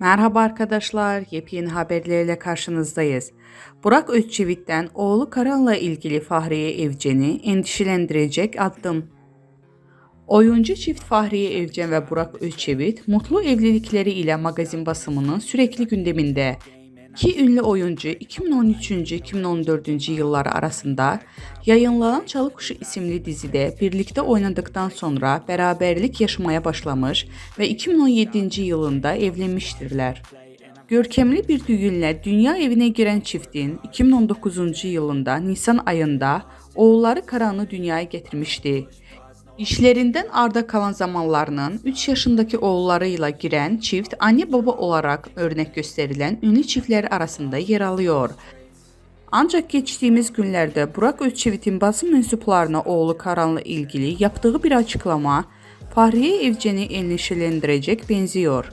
Merhaba arkadaşlar, yepyeni haberlerle karşınızdayız. Burak Özçivit'ten oğlu Karan'la ilgili Fahriye Evcen'i endişelendirecek adım. Oyuncu çift Fahriye Evcen ve Burak Özçivit mutlu evlilikleri ile magazin basımının sürekli gündeminde. İki ünlü oyuncu 2013-2014 yıllar arasında yayınlanan Çalı Kuşu isimli dizide birlikte oynadıktan sonra beraberlik yaşamaya başlamış ve 2017 yılında evlenmiştirler. Görkemli bir düğünle dünya evine giren çiftin 2019 yılında Nisan ayında oğulları Karan'ı dünyaya getirmişti. İşlerinden arda kalan zamanlarının 3 yaşındaki oğullarıyla giren çift anne baba olarak örnek gösterilen ünlü çiftler arasında yer alıyor. Ancak geçtiğimiz günlerde Burak Özçivit'in basın mensuplarına oğlu Karan'la ilgili yaptığı bir açıklama Fahriye Evcen'i endişelendirecek benziyor.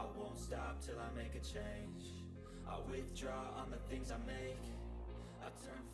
I won't stop till I make a change. I withdraw on the things I make. I turn